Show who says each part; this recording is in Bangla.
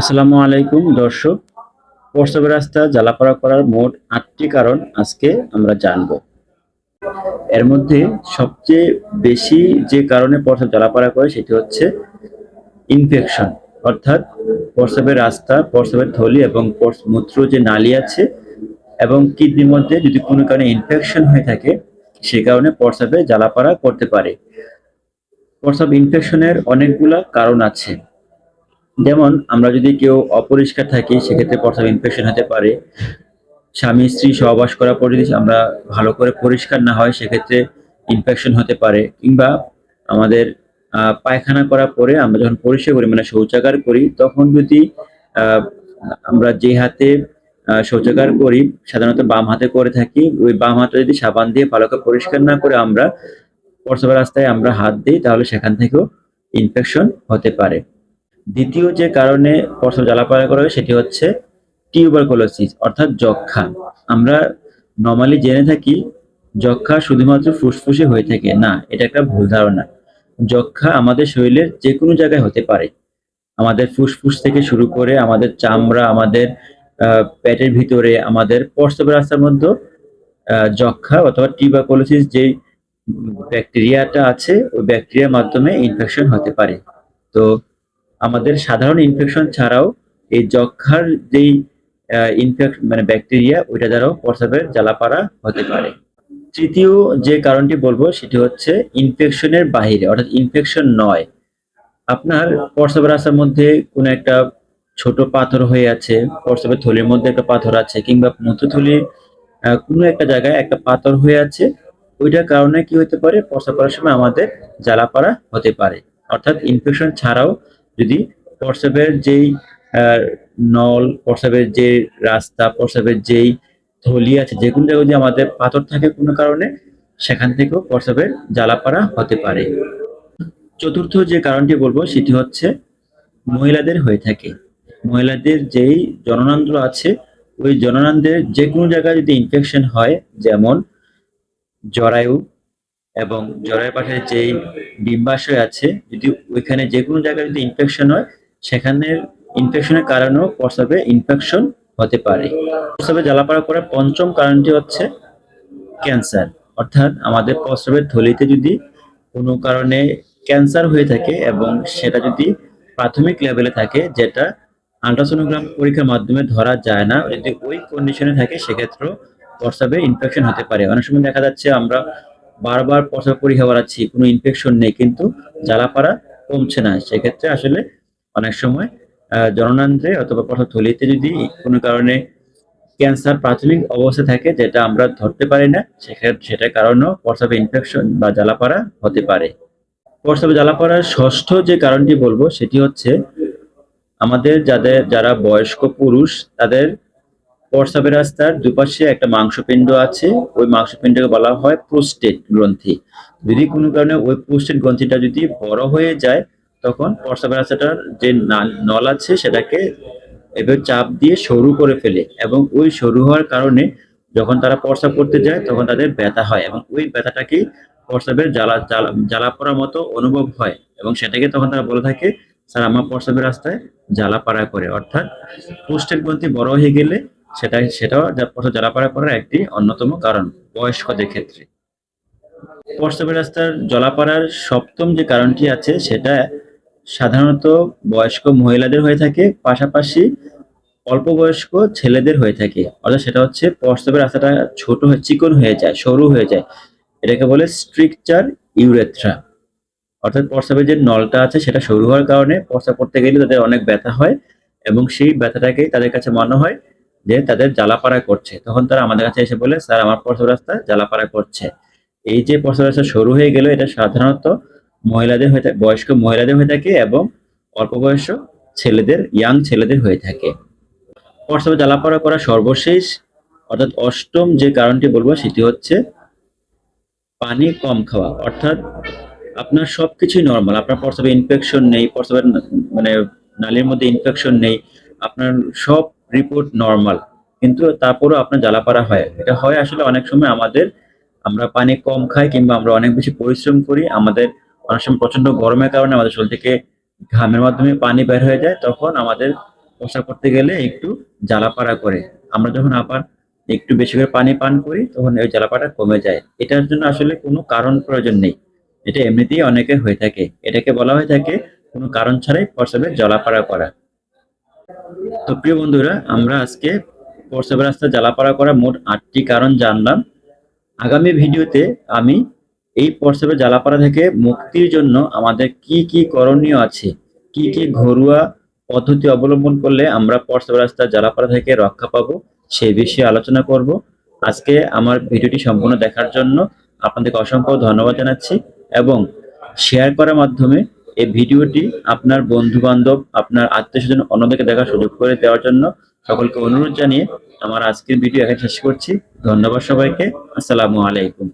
Speaker 1: আসসালামু আলাইকুম, দর্শক। প্রস্রাবের রাস্তা জ্বালাপড়া করার মোট আটটি কারণ আজকে আমরা জানব। এর মধ্যে সবচেয়ে বেশি যে কারণে প্রস্রাব জ্বালাপড়া করে সেটি হচ্ছে ইনফেকশন অর্থাৎ প্রস্রাবের রাস্তা প্রস্রাবের থলি এবং মূত্র যে নালী আছে এবং কিডনির মধ্যে যদি কোনো কারণে ইনফেকশন হয়ে থাকে, সে কারণে প্রস্রাবে জ্বালাপড়া করতে পারে। প্রস্রাব ইনফেকশনের অনেকগুলা কারণ আছে। যেমন আমরা যদি কেউ অপরিষ্কার থাকি, সেক্ষেত্রে প্রস্রাব ইনফেকশন হতে পারে। স্বামী, স্ত্রী সহবাস করার পর যদি আমরা ভালো করে পরিষ্কার না হয়, সেক্ষেত্রে ইনফেকশন হতে পারে। কিংবা আমাদের পায়খানা করার পরে আমরা যখন পরিষ্কার করি মানে শৌচাগার করি, তখন যদি আমরা যে হাতে শৌচাগার করি, সাধারণত বাম হাতে করে থাকি, ওই বাম হাতে যদি সাবান দিয়ে ভালো করে পরিষ্কার না করে আমরা প্রস্রাবের রাস্তায় আমরা হাত দিই, তাহলে সেখান থেকেও ইনফেকশন হতে পারে। দ্বিতীয় যে কারণে প্রস্রাব জ্বালাপড়া করা হয় সেটি হচ্ছে টিউবারকুলোসিস, অর্থাৎ যক্ষা। আমরা নর্মালি জেনে থাকি যক্ষা শুধুমাত্র ফুসফুসে হয়ে থাকে। না, এটা একটা ভুল ধারণা। যক্ষা আমাদের শরীরের যে কোনো জায়গায় হতে পারে। আমাদের ফুসফুস থেকে শুরু করে আমাদের চামড়া, আমাদের পেটের ভিতরে, আমাদের প্রস্রাবের রাস্তার মধ্যে যক্ষা অথবা টিউবারকুলোসিস যে ব্যাকটেরিয়াটা আছে, ওই ব্যাকটেরিয়ার মাধ্যমে ইনফেকশন হতে পারে। তো আমাদের সাধারণ ইনফেকশন ছাড়াও এই যক্ষার যেই ইনফেকশন মানে ব্যাকটেরিয়া ওইটা দ্বারাও প্রস্রাবের জ্বালাপাড়া হতে পারে। তৃতীয় যে কারণটি বলব, সেটি হচ্ছে ইনফেকশনের বাহিরে, অর্থাৎ ইনফেকশন নয়। আপনার প্রস্রাবের রাস্তার মধ্যে কোনো একটা ছোট পাথর হয়ে আছে, প্রস্রাবের থলির মধ্যে একটা পাথর আছে, কিংবা মূত্রথলির কোনো একটা জায়গায় একটা পাথর হয়ে আছে, ওইটার কারণে কি হতে পারে? প্রস্রাব করার সময় আমাদের জ্বালাপাড়া হতে পারে। অর্থাৎ ইনফেকশন ছাড়াও যদি প্রস্রাবের যেই নল প্রস্রাবের যে রাস্তা প্রস্রাবের যেই থলি আছে, যে কোনো জায়গায় যদি আমাদের পাথর থাকে কোনো কারণে, সেখান থেকেও প্রস্রাবের জ্বালাপাড়া হতে পারে। চতুর্থ যে কারণটি বলব, সেটি হচ্ছে মহিলাদের হয়ে থাকে। মহিলাদের যেই জননান্দ্র আছে, ওই জননান্ত্রের যে কোনো জায়গায় যদি ইনফেকশন হয়, যেমন জরায়ু এবং জরায়ুর পাশে যেই ডিম্বাশয় আছে যদি ওইখানে যে কোনো জায়গায় যদি ইনফেকশন হয় সেখানের ইনফেকশনের কারণেও প্রস্রাবে ইনফেকশন হতে পারে। প্রস্রাবে জ্বালাপাড়া করার পঞ্চম কারণটি হচ্ছে ক্যান্সার অর্থাৎ আমাদের প্রস্রাবের থলিতে যদি কোনো কারণে ক্যান্সার হয়ে থাকে এবং সেটা যদি প্রাথমিক লেভেলে থাকে, যেটা আল্ট্রাসোনোগ্রাম পরীক্ষার মাধ্যমে ধরা যায় না, যদি ওই কন্ডিশনে থাকে, সেক্ষেত্রেও প্রস্রাবে ইনফেকশন হতে পারে। অনেক সময় দেখা যাচ্ছে আমরা বারবার প্রস্রাব পরীক্ষা করাচ্ছি কোনো ইনফেকশন নেই, কিন্তু জ্বালাপাড়া কমছে না। সেক্ষেত্রে আসলে অনেক সময় জননান্ত্রে অথবা প্রস্রাব থলিতে যদি কোনো কারণে ক্যান্সার প্রাথমিক অবস্থা থাকে যেটা আমরা ধরতে পারি না সেক্ষেত্রে সেটার কারণেও প্রস্রাবে ইনফেকশন বা জ্বালাপাড়া হতে পারে। প্রস্রাবে জ্বালাপাড়ার ষষ্ঠ যে কারণটি বলব, সেটি হচ্ছে আমাদের যাদের, যারা বয়স্ক পুরুষ, তাদের প্রস্রাবের রাস্তার দুপাশে একটা মাংসপিণ্ড আছে। ওই মাংসপিণ্ডকে বলা হয় প্রোস্টেট গ্রন্থি। যদি কোনো কারণে ওই প্রোস্টেট গ্রন্থিটা যদি বড় হয়ে যায়, তখন প্রস্রাবের রাস্তাটার যে নল আছে, সেটাকে এবার চাপ দিয়ে সরু করে ফেলে এবং ওই সরু হওয়ার কারণে যখন তারা প্রস্রাব করতে যায়, তখন তাদের ব্যথা হয় এবং ওই ব্যথাটাকেই প্রস্রাবের জ্বালা জ্বালা পড়ার মতো অনুভব হয় এবং সেটাকে তখন তারা বলে থাকে, স্যার, আমার প্রস্রাবের রাস্তায় জ্বালা পাড়া করে। অর্থাৎ প্রোস্টেট গ্রন্থি বড় হয়ে গেলে সেটা সেটাও যা- প্রস্রাব জ্বালা পাড়া করার একটি অন্যতম কারণ, বয়স্কদের ক্ষেত্রে। প্রস্রাবের রাস্তার জলাপাড়ার সপ্তম যে কারণটি আছে, সেটা সাধারণত বয়স্ক মহিলাদের হয়ে থাকে, পাশাপাশি অল্প বয়স্ক ছেলেদের হয়ে থাকে। অর্থাৎ সেটা হচ্ছে প্রস্রাবের রাস্তাটা ছোট হয়ে, চিকন হয়ে যায়, সরু হয়ে যায়। এটাকে বলে স্ট্রিকচার ইউরেথ্রা। অর্থাৎ প্রস্রাবের যে নলটা আছে, সেটা সরু হওয়ার কারণে প্রস্রাব করতে গেলে তাদের অনেক ব্যথা হয় এবং সেই ব্যথাটাকেই তাদের কাছে মনে হয়। যে তাদের জ্বালাপাড়া করছে। তখন তারা আমাদের কাছে এসে বলে, স্যার, আমার প্রস্রাব রাস্তা জ্বালাপাড়া করছে। এই যে প্রস্রাব রাস্তা সরু হয়ে গেল, এটা সাধারণত মহিলাদের হয়ে থাকে, বয়স্ক মহিলাদের হয়ে থাকে এবং অল্প বয়স্ক ছেলেদের ইয়াং ছেলেদের হয়ে থাকে। প্রস্রাবে জ্বালাপড়া করা সর্বশেষ, অর্থাৎ অষ্টম যে কারণটি বলব, সেটি হচ্ছে পানি কম খাওয়া। অর্থাৎ আপনার সবকিছুই নর্মাল আপনার প্রস্রাবে ইনফেকশন নেই প্রস্রাবের মানে নালীর মধ্যে ইনফেকশন নেই, আপনার সব রিপোর্ট নর্মাল কিন্তু তারপরও আপনার জ্বালাপাড়া হয়। এটা হয় আসলে অনেক সময় আমাদের, আমরা পানি কম খাই কিংবা আমরা অনেক বেশি পরিশ্রম করি, আমাদের অনেক সময় প্রচণ্ড গরমের কারণে আমাদের শরীর থেকে ঘামের মাধ্যমে পানি বের হয়ে যায়, তখন আমাদের প্রস্রাব করতে গেলে একটু জ্বালাপাড়া করে। আমরা যখন আবার একটু বেশি করে পানি পান করি, তখন ওই জ্বালাপাটা কমে যায়। এটার জন্য আসলে কোনো কারণ প্রয়োজন নেই। এটা এমনিতেই অনেকের হয়ে থাকে। এটাকে বলা হয়ে থাকে কোনো কারণ ছাড়াই প্রস্রাবের জ্বালাপাড়া করা। তো প্রিয় বন্ধুরা, আমরা আজকে প্রস্রাবের রাস্তা জ্বালাপাড়া করা মোট আটটি কারণ জানলাম। আগামী ভিডিওতে আমি এই প্রস্রাবের জ্বালাপাড়া থেকে মুক্তির জন্য আমাদের কি কি করণীয় আছে, কি কি ঘরোয়া পদ্ধতি অবলম্বন করলে আমরা প্রস্রাবের রাস্তা জ্বালাপাড়া থেকে রক্ষা পাবো সেই বিষয়ে আলোচনা করব। আজকে আমার ভিডিওটি সম্পূর্ণ দেখার জন্য আপনাদেরকে অসংখ্য ধন্যবাদ জানাচ্ছি এবং শেয়ার করার মাধ্যমে এই ভিডিওটি আপনার বন্ধু বান্ধব আপনার আত্মীয় স্বজন অন্যদেরকে দেখার সুযোগ করে দেওয়ার জন্য সকলকে অনুরোধ জানিয়ে আমার আজকের ভিডিও এখানে শেষ করছি। ধন্যবাদ সবাইকে। আসসালামু আলাইকুম।